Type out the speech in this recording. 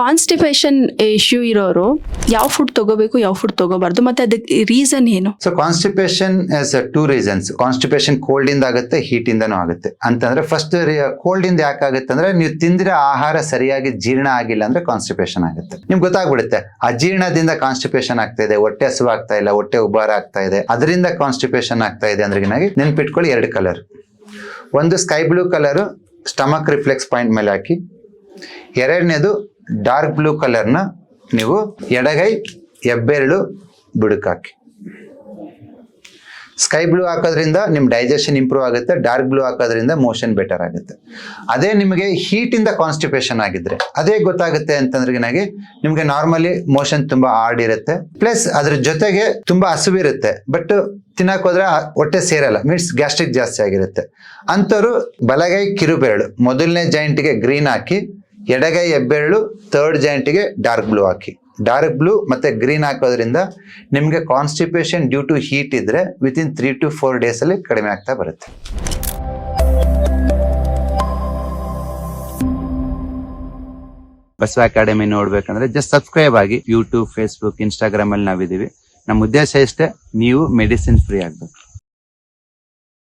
Constipation issue ಇರೋರು ಯಾವ food ತಗೋಬೇಕು, ಯಾವ ಫುಡ್ ತಗೋಬಾರ್ದು, ಮತ್ತೆ ಅದಕ್ಕೆ ರೀಸನ್ ಏನು? So constipation two reasons constipation cold ಇಂದ ಆಗುತ್ತೆ ಹೀಟ್ ಇಂದನೂ ಆಗುತ್ತೆ. ಅಂತಂದ್ರೆ ಫಸ್ಟ್ ಕೋಲ್ಡ್ ಇಂದ ಯಾಕೆ ಆಗುತ್ತೆ ಅಂದ್ರೆ ನೀವು ತಿಂದಿರೋ ಆಹಾರ ಸರಿಯಾಗಿ ಜೀರ್ಣ ಆಗಿಲ್ಲ ಅಂದ್ರೆ ಕಾನ್ಸ್ಟಿಪೇಷನ್ ಆಗುತ್ತೆ. ನಿಮ್ಗೆ ಗೊತ್ತಾಗ್ಬಿಡುತ್ತೆ, ಅಜೀರ್ಣದಿಂದ ಕಾನ್ಸ್ಟಿಪೇಷನ್ ಆಗ್ತಾ ಇದೆ, ಹೊಟ್ಟೆ ಹಸಿವು ಆಗ್ತಾ ಇಲ್ಲ, ಹೊಟ್ಟೆ ಉಬ್ಬಾರ ಆಗ್ತಾ ಇದೆ, ಅದರಿಂದ ಕಾನ್ಸ್ಟಿಪೇಷನ್ ಆಗ್ತಾ ಇದೆ ಅಂದ್ರೆ ನೆನ್ಪಿಟ್ಕೊಳ್ಳಿ ಎರಡು ಕಲರ್ ಒಂದು sky blue colour stomach reflex point ಮೇಲೆ ಹಾಕಿ. ಎರಡನೇದು ಡಾರ್ಕ್ ಬ್ಲೂ ಕಲರ್ನ ನೀವು ಎಡಗೈ, ಹೆಬ್ಬೆರಳು ಬುಡಕ್ಕಾಕಿ ಸ್ಕೈ ಬ್ಲೂ ಹಾಕೋದ್ರಿಂದ ನಿಮ್ಮ ಡೈಜೆಷನ್ ಇಂಪ್ರೂವ್ ಆಗುತ್ತೆ ಡಾರ್ಕ್ ಬ್ಲೂ ಹಾಕೋದ್ರಿಂದ ಮೋಷನ್ ಬೆಟರ್ ಆಗುತ್ತೆ. ಅದೇ ನಿಮಗೆ ಹೀಟಿಂದ ಕಾನ್ಸ್ಟಿಪೇಷನ್ ಆಗಿದ್ರೆ, ಅದೇ ಗೊತ್ತಾಗುತ್ತೆ ಅಂತಂದ್ರೆ ನನಗೆ ನಿಮ್ಗೆ ನಾರ್ಮಲಿ ಮೋಷನ್ ತುಂಬಾ ಹಾರ್ಡ್ ಇರುತ್ತೆ. ಪ್ಲಸ್ ಅದ್ರ ಜೊತೆಗೆ ತುಂಬಾ ಹಸುವಿರುತ್ತೆ ಬಟ್ ತಿನ್ನಕ್ ಹೋದ್ರೆ ಹೊಟ್ಟೆ ಸೇರಲ್ಲ ಮೀನ್ಸ್ ಗ್ಯಾಸ್ಟ್ರಿಕ್ ಜಾಸ್ತಿ ಆಗಿರುತ್ತೆ. ಅಂಥವ್ರು ಬಲಗೈ ಕಿರುಬೆರಳು, ಮೊದಲನೇ ಜಾಯಿಂಟ್ಗೆ ಗ್ರೀನ್ ಹಾಕಿ ಎಡಗೈ ಹೆಬ್ಬೆರಳು ಥರ್ಡ್ ಜಾಯಿಂಟಿಗೆ ಡಾರ್ಕ್ ಬ್ಲೂ ಹಾಕಿ. ಡಾರ್ಕ್ ಬ್ಲೂ ಮತ್ತೆ ಗ್ರೀನ್ ಹಾಕೋದ್ರಿಂದ ನಿಮಗೆ ಕಾನ್ಸ್ಟಿಪೇಷನ್ ಡ್ಯೂ ಟು ಹೀಟ್ ಇದ್ರೆ within three to four days ಅಲ್ಲಿ ಕಡಿಮೆ ಆಗ್ತಾ ಬರುತ್ತೆ. ಬಸವ ಅಕಾಡೆಮಿ ನೋಡ್ಬೇಕಂದ್ರೆ ಜಸ್ಟ್ ಸಬ್ಸ್ಕ್ರೈಬ್ ಆಗಿ ಯೂಟ್ಯೂಬ್ ಫೇಸ್ಬುಕ್ ಇನ್ಸ್ಟಾಗ್ರಾಮ್ ಅಲ್ಲಿ ನಾವಿದೀವಿ ನಮ್ಮ ಉದ್ದೇಶ ಇಷ್ಟೇ, ನೀವು ಮೆಡಿಸಿನ್ ಫ್ರೀ ಆಗ್ಬೇಕು.